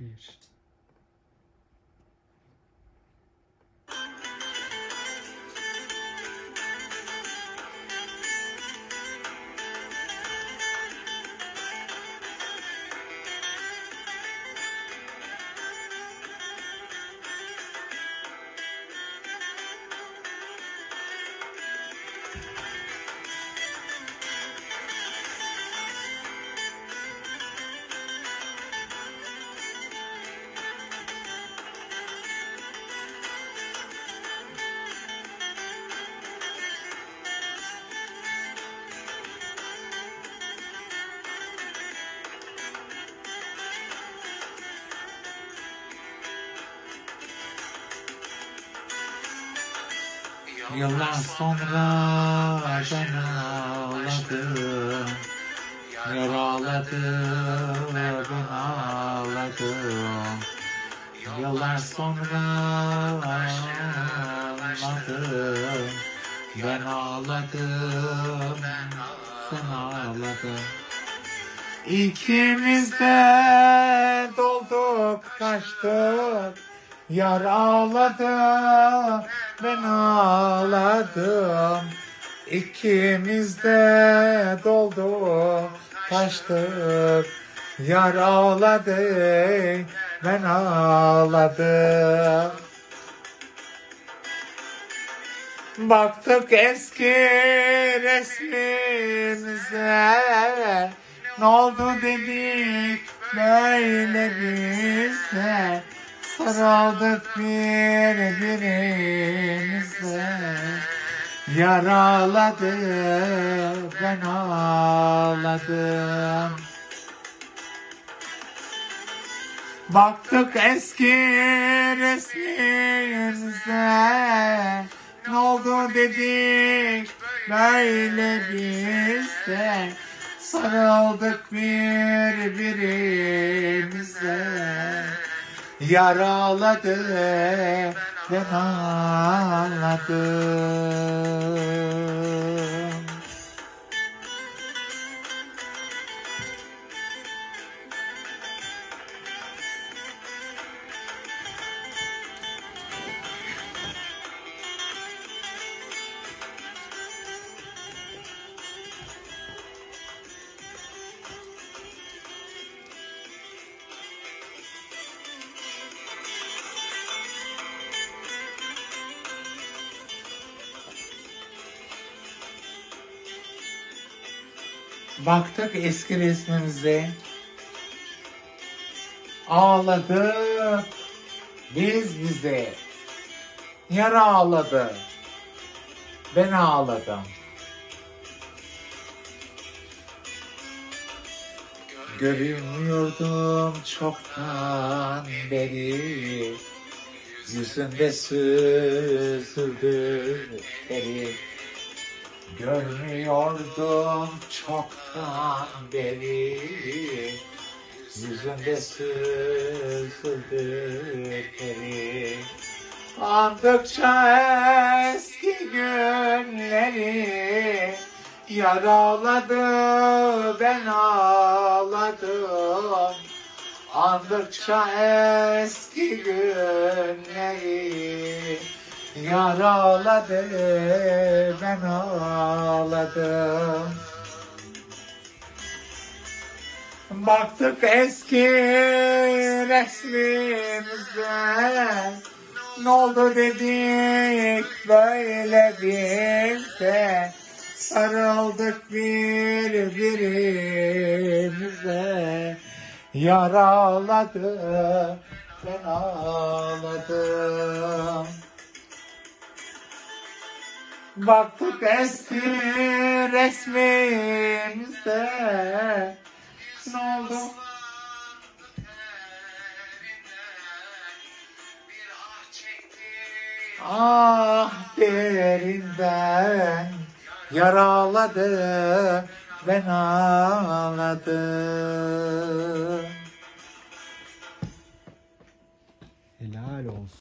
Bir. Yıllar sonra ben ağladım Yaraladım ben ağladım Yıllar sonra ağladım Ben ağladım Sen ağladın İkimiz de dolduk kaçtık. Yar ağladı ben ağladım. İkimiz de dolduk kaçtık Yar ağladı ben ağladım. Baktık eski resmimize. Ne oldu dedik böyle bize Sarıldık birbirimize Yaraladı ben ağladım. Baktık eski resmimize. Ne oldu dedik böyle bize Sarıldık birbirimize Yaraladı ben ağladım Baktık eski resmimize. Ağladık. Biz bize. Yara ağladı. Ben ağladım. Görünmüyordum çoktan beri. Yüzünde süzüldü deri. Görmüyordum çoktan beri Yüzünde süzüldü teri Andıkça eski günleri Yaraladı ben ağladım. Andıkça eski günleri Yaraladı ben ağladım. Baktık eski resmimize. Ne oldu dedik böyle bize. Sarıldık birbirimize. Yaraladı ben ağladım Baktık eski resmimize Ne oldu? Ah derinden yaraladı ben ağladım. Helal olsun.